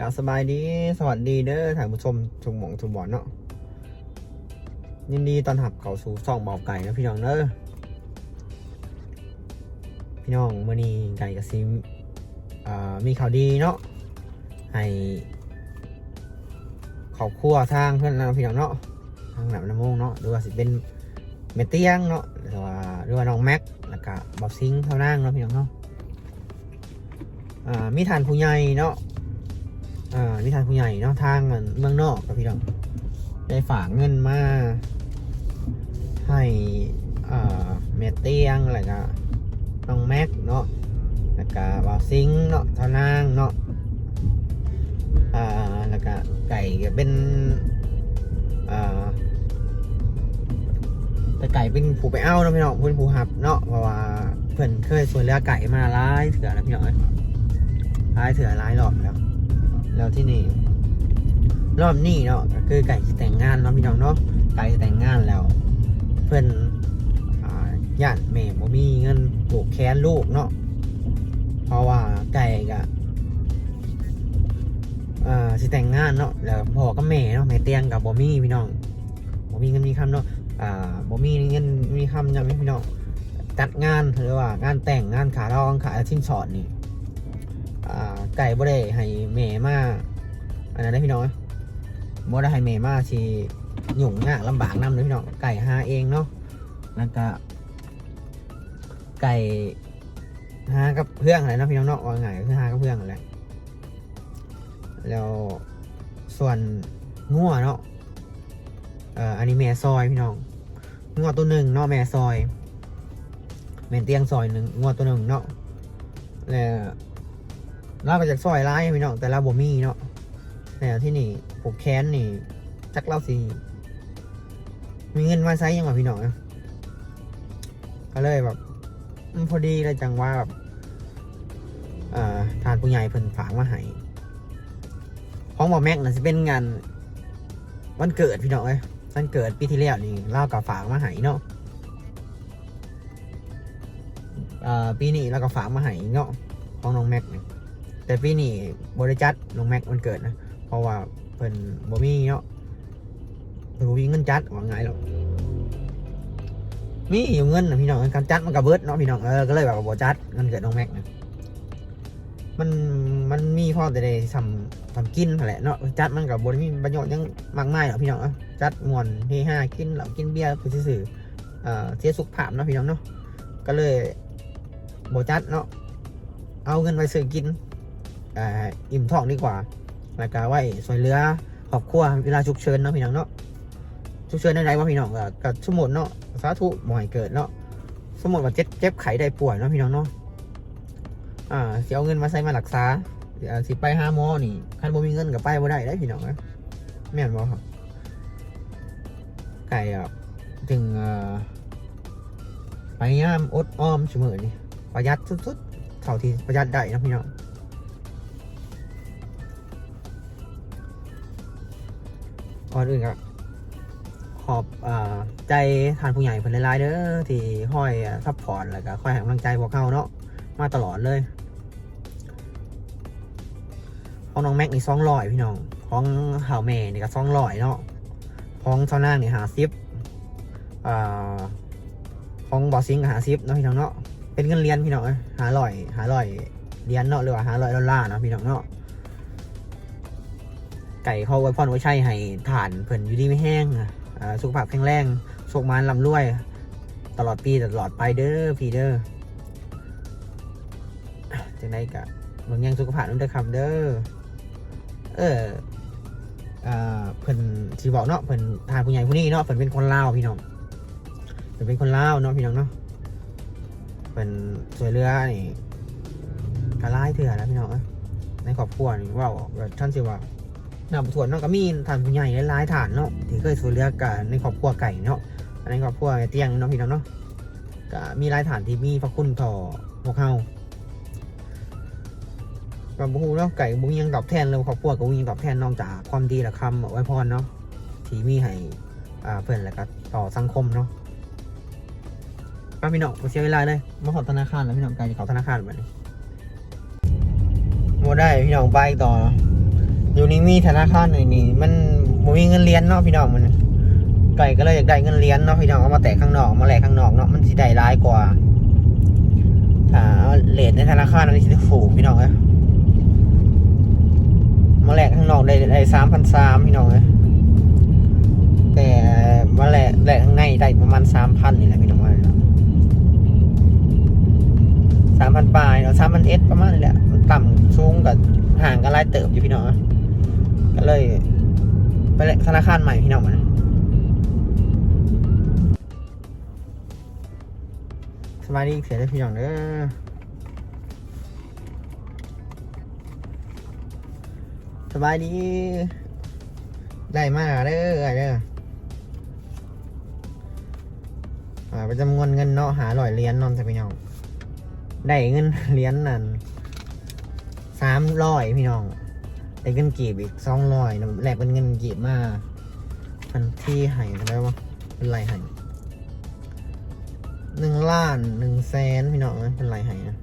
กาสบายดี สวัสดีเด้อท่านผู้ชมทุกหมองทุกบอนเนาะ ยินดีตอนรับเขาสู่ช่องเบาไก่นะพี่น้องเด้อ พี่น้องมื่อนี้ไก่กับซิมมีข่าวดีเนาะ ให้ครอบครัวทางเพื่อนเราพี่น้องเนาะ ทางหนับน้ำมงเนาะหรือว่าสิเป็นเมเตียงเนาะ หรือว่าหรือว่าน้องแม็ก แล้วก็บอบซิงเท่านั่งเนาะพี่น้องเนาะอ่ามีทานผู้ใหญ่เนาะ อ่านิทานผู้ใหญ่เนาะทางมันเมืองนอกกับพี่น้องได้ฝากเงินมาให้อ่าเมเตียงอะไรก็น้องแม็กเนาะแล้วก็บาวซิงเนาะท่านางเนาะอ่าแล้วก็ไก่ก็เป็นอ่าแต่ไก่เป็นผู้ไปเอาเนาะพี่น้องเพื่อนผู้หับเนาะเพราะว่าเพื่อนเคยสวนเรือไก่มาหลายเถื่อแล้วพี่น้องเอ้ยหลายเถื่อหลายรอบแล้ว แล้วที่นี่ รอบนี้เนาะก็คือไก่จะแต่งงานเนาะพี่น้องเนาะไก่จะแต่งงานแล้ว เพื่อนญาติแม่บ่มีเงินปลูกแค้นลูกเนาะเพราะว่าไก่ก็อ่าสิแต่งงานเนาะแล้วพ่อกับแม่เนาะแม่เตียงกับบ่มีพี่น้องบ่มีเงินมีคำเนาะอ่าบ่มีเงินมีคำยังไม่พี่น้องจัดงานหรือว่างานแต่งงานขาดองขาชิ้นสอดนี่ ไก่บ่ได้ให้แม่มาอันนั้นได้พี่น้องบ่ได้ให้แม่มาสิยุ่งยากลำบากน้ำเลยพี่น้องไก่หาเองเนาะแล้วก็ไก่หากับเพื่อนอะไรนะพี่น้องเนาะว่าไงคือหากับเพื่อนอะไรแล้วส่วนงัวเนาะเอ่ออันนี้แม่ซอยพี่น้องงัวตัวหนึ่งเนาะแม่ซอยแม่นเตียงซอยหนึ่งงัวตัวหนึ่งเนาะแล้ว เราไปจากซอยร้ายพี่น้องแต่เราบ่มีเนาะแต่ที่นี่ผูกแค้นนี่จักเล่าสิมีเงินมาใช้ยังวะพี่น้องก็เลยแบบพอดีเลยจังว่าแบบอ่าทานผู้ใหญ่เพิ่นฝากมาให้ของหมอแม็กน่ะจะเป็นงานวันเกิดพี่น้องเอ้ยวันเกิดปีที่แล้วนี่เล่ากับฝากมาให้เนาะปีนี้เราก็ฝากมาให้เนาะของน้องแม็กนี่ แต่ปีนี้บริจัดลงแม็กมันเกิดนะ เพราะว่าเพิ่นบ่มีเนาะเพิ่นบ่มีเงินจัดว่าไงหรอกมีอยู่เงินนะพี่น้องการจัดมันก็เบิดเนาะพี่น้องเออก็เลยแบบว่าบ่จัดเงินเกิดน้องแม็กนะมันมันมีพอแต่ได้ทำทำกินนั่นแหละเนาะจัดมันก็บ่ได้มีประโยชน์ยังมากมายหรอพี่น้องอ้าจัดมวนเฮฮากินเหล้ากินเบียร์ไปซื่อเอ่อเสียสุขภาพเนาะพี่น้องเนาะก็เลยบ่จัดเนาะเอาเงินไปซื้อกิน อ่าอิ่มท้องดีกว่าแล้วก็ไว้สวยเรือครอบครัวเวลาฉุกเฉินเนาะพี่น้องเนาะฉุกเฉินได้ไรวะพี่น้องกับสมมุติเนาะสาธุบ่ให้เกิดเนาะสมมติว่าเจ็บเจ็บไข้ได้ป่วยเนาะพี่น้องเนาะอ่าสิเอาเงินมาใส่มารักษาอ่าสิไปห้าหมอนี่คันบ่มีเงินก็ไปบ่ได้ได้พี่น้องนะแม่นบ่ครับไก่อะถึงพยายามอดออมเสมอนี่ประหยัดสุดๆเท่าที่ประหยัดได้นะพี่น้อง ก่อนอื่นก็ขอบอใจทานผู้ใหญ่เพิ่นหลายๆเด้อที่ห้อยซัพพอร์ตแล้วก็คอยให้กำลังใจพวกเขาเนาะมาตลอดเลยของน้องแม็กนี่สองร้อยพี่น้องของเห่าแม่นี่ก็สองร้อยเนาะของเท่านางนี่หาซิปอ่าของบอสซิงหาซิปเนาะพี่น้องเนาะเป็นเงินเรียนพี่น้องหาร้อยหาร้อยเรียนเนาะหรือว่าหาร้อยดอลลาร์เนาะพี่น้องเนาะ ไก่เขาไว้พรไว้ใช่ให้ฐานเพิ่นอยู่ดีไม่แห้งอะสุขภาพแข็งแรงโชคมานลำรวย ตลอดปีตลอดไปเด้อพี่เด้อจังไดกะเบิ่งยังสุขภาพนั่นเด้อคำเด้อเออเพิ่นสิบอกเนาะเพิ่นทานผู้ใหญ่ผู้นี้เนาะเพิ่นเป็นคนลาวพี่น้องเพิ่นเป็นคนลาวเนาะพี่น้องเนาะเพิ่นสวยเรือนี่กระลายเถื่อนะพี่น้องในครอบครัวนี่ว่าท่านสิว่า นำส่วนเนาะก็มีฐานผู้ใหญ่หลายๆฐานเนาะที่เคยสูญเรือกันในครอบครัวไก่เนาะในครอบครัวเตียงเนาะพี่น้องเนาะก็มีหลายฐานที่มีพระคุณต่อพวกเขาก็บุฮูเนาะไก่บุญยังตอบแทนเลยครอบครัวก็บุญยังตอบแทนนอกจากความดีและคำไว้พรเนาะที่มีให้อ่าเพื่อนและก็ต่อสังคมเนาะก็พี่น้องบ่เสียเวลาเลยมาขอธนาคารแล้วพี่น้องไก่จะขอธนาคารแบบนี้โมได้พี่น้องไปต่อเนาะ อยู่นี่มีธนาคารหน่อยนี่มันบ่มีเงินเรียนเนาะพี่น้องมันไก่ก็เลยอยากได้เงินเรียนเนาะพี่น้องเอามาแตกข้างนอกมาแหลกข้างนอกเนาะมันสิได้ร้ายกว่าถ้าเลทในธนาคารอันนี้สิถูกพี่น้องเอ้ยมาแหลกข้างนอกได้ได้สามพันสามพี่น้องเอ้ยแต่มาแหลกแหลกข้างในได้ประมาณสามพันนี่แหละพี่น้องว่าเนาะสามพันปลายเนาะสามพันเอสประมาณนี้แหละมันต่ำสูงกับห่างกันหลายเติบอยู่พี่น้องอ้ย ก็เลย ไปธนาคารใหม่พี่น้องมันสบายดีเสียได้พี่น้องเด้อสบายดี ได้มากเด้อเด้ออ่าเป็นจำนวนเงินเนาะหาร้อยเหรียญนอนแต่พี่น้อง ได้เงินเหรียญนั่นสามร้อยพี่น้อง ได้เงินกีบอีกสองร้อยแลกเป็นเงินกีบมาพันที่ห้ทำไมวะเป็นไรให้หนึ่งล้านหนึ่งแสนพี่น้องเอ้ยเป็นไรให้นะ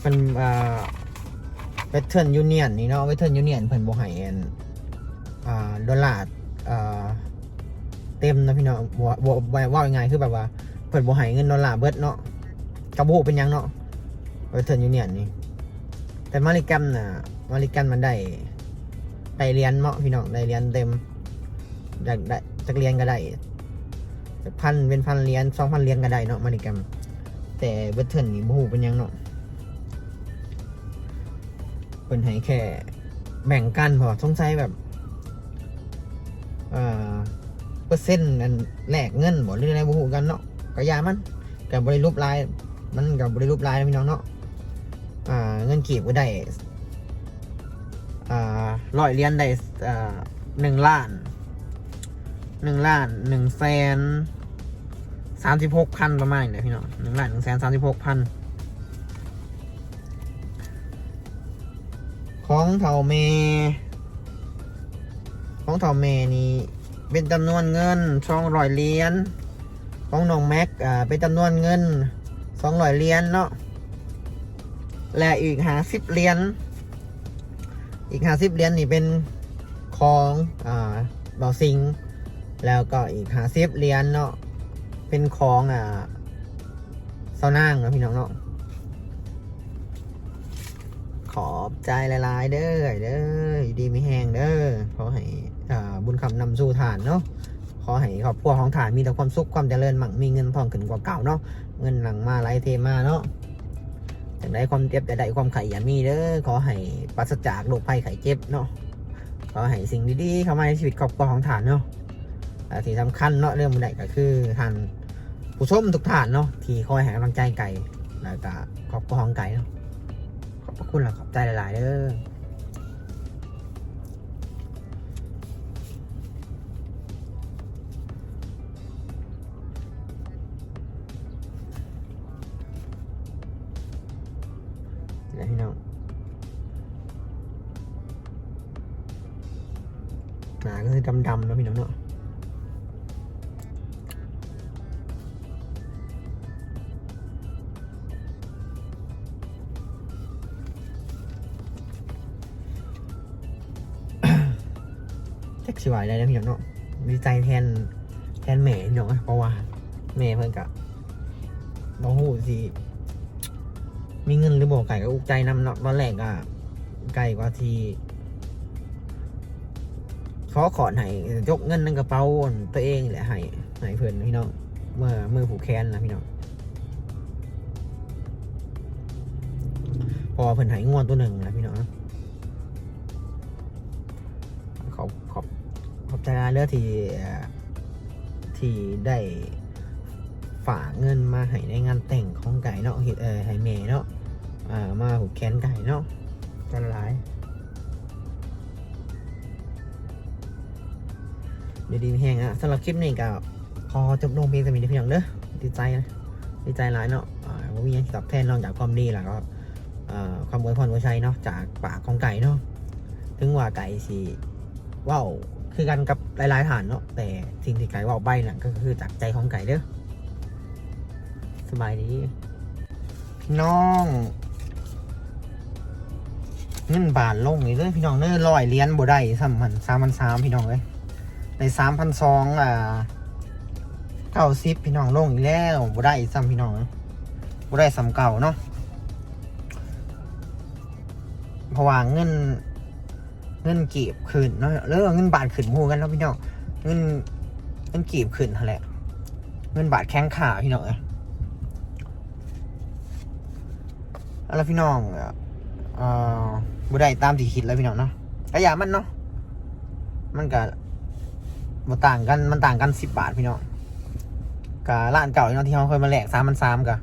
เป็นอ่าเวทเทิร์นยูเนียนนี่เนาะเวทเทิร์นยูเนียนเพิ่นบ่ให้อันอ่าดอลลาร์อ่าเต็มนะพี่น้องบ่บ่บ่ว่ายังไงคือแบบว่าเพิ่นบ่ให้เงินดอลลาร์เบิดเนาะกระโบเป็นยังเนาะเวทเทิร์นยูเนียนนี่ แต่มาริกันน่ะมาริกันมันได้ได้เรียนเมาะพี่น้องได้เรียนเต็มได้ได้จักเรียนก็ได้จากพันเป็นพันเรียนสองพันเรียนก็ได้เนาะมาริกันแต่เวทเทิร์นนี่บ่ฮู้เป็นยังเนาะเป็นให้แค่แบ่งกันพอสงสัยแบบเอ่อเปอร์เซ็นต์อันแลกเงินบ่หรืออะไรบ่ฮู้กันเนาะก็ยามันกับบริรูปลายมันกับบริรูปลายพี่น้องเนาะ อ่าเงินกีบก็ได้อ่าร้อยเหรียญได้อ่าหนึ่งล้านหนึ่งล้านหนึ่งแสนสามสิบหกพันประมาณนี้พี่น้องหนึ่งล้านหนึ่งแสนสามสิบหกพันของเท่าเม ของเท่าเมนี่เป็นจำนวนเงินสองร้อยเหรียญของน้องแม็กอ่าเป็นจำนวนเงินสองร้อยเหรียญเนาะ และอีกหาสิบเหรียญอีกหาสิบเหรียญนี่เป็นของอ่าเบาซิง แล้วก็อีกหาสิบเหรียญเนาะเป็นของอ่าเซานางนะพี่น้องเนาะขอบใจลายๆเด้อเด้อยู่ดีไม่แห้งเด้อขอให้อ่าบุญคำนำสู่ฐานเนาะขอให้ครอบครัวของฐานมีแต่ความสุขความเจริญมั่งมีเงินทองขึ้นกว่าเก่าเนาะเงินหลังมาไหลเทมาเนาะ จากได้ความเจ็บจะได้ความไข่อย่ามีเด้อขอให้ปราศจากโรคภัยไข้เจ็บเนาะขอให้สิ่งดีๆเข้ามาในชีวิตครอบครัวของฐานเนาะสิ่งสำคัญเนาะเรื่องมันใดก็คือท่านผู้ชมทุกท่านเนาะที่คอยให้กำลังใจไก่แล้วก็ครอบครัวของไก่เนาะขอบพระคุณและขอบใจหลายๆเด้อ หนาก็คือดำๆแล้วพี่น้องเนาะแท็กซี่ไหวได้แล้วพี่น้องเนาะดีใจแทนแทนแม่พี่น้องเพราะว่าแม่เพิ่นกะบ่ฮู้สิมีเงินหรือบ่ไก่ก็อุกใจนำเนาะตอนแรกอะไก่กว่าที ขอขอให้ยกเงินในกระเป๋าตัวเองแหละให้ให้เพิ่อนพี่น้องเมื่อมือผูกแขนนะพี่น้องพอเพิ่อนให้งวดตัวหนึ่งนะพี่น้องขอบขอบขอบใจเรื่อที่ที่ได้ฝากเงินมาให้ในงานแต่งของไก่เนาะเฮ็ดเออให้แม่เนาะอ่ามาผูกแขนไก่เนาะกันหลาย เดี๋ยวดีแห้งอะสำหรับคลิปนี้ก็พอจบลงเพียงสมีเพียงเด้อดีใจนะดีใจหลายเนาะว่ามีอย่างตอบแทนนอกจากความดีแล้วก็อ่าความอวยพรอวยชัยเนาะจากปากของไก่เนาะถึงว่าไก่สิว่าวคือกันกับหลายๆฐานเนาะแต่สิ่งที่ไก่ว่าวใบน่ะก็คือจากใจของไก่เด้อสบายดีพี่น้องเงินบาทลงนี่เลยพี่น้องเน้อร้อยเหรียญบ่ได้ซ้ำมันสามพันสามพี่น้องเลย ในสามพันสองอ่าเก้าสิบพี่น้องลงอีกแล้วบ่ได้ซ้ำพี่น้องบ่ได้ซ้ำเก่าเนาะเพราะว่าเงิน เงินกีบขึ้นเนาะแล้วเงินบาทขึ้นหมู่กันเนาะพี่น้องเงินเงินกีบขึ้นแหละ เงินบาทแข็งขาพี่น้องเอ้ยเอาแล้วพี่น้องอะเอ่อบ่ได้ตามที่คิดแล้วพี่น้องเนาะกระยามันเนาะมันก็ บ่ต่างกันมันต่างกันสิบบาทพี่น้องกับร้านเก่าเนาะที่เขาเคยมาแหลกสามพันสามกะ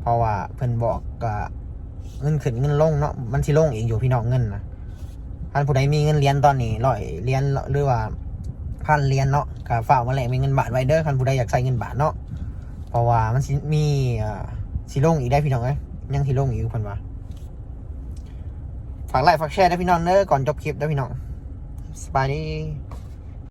เพราะว่าเพิ่นบอกกะเงินขึ้นเงินลงเนาะมันสิลงเองอยู่พี่น้องเงินนะพันผู้ใดมีเงินเรียญตอนนี้ร้อยเรียญหรือว่าพันเรียญเนาะก็ฝากมาแหลกเป็นเงินบาทไว้เด้อคันผู้ใดอยากใช้เงินบาทเนาะเพราะว่ามันสิมีสิลงอีกได้พี่น้องเอ้ยยังสิลงอีกเพิ่นว่าฝากไลค์ฝากแชร์นะพี่น้องเด้อก่อนจบคลิปนะพี่น้องสบายดี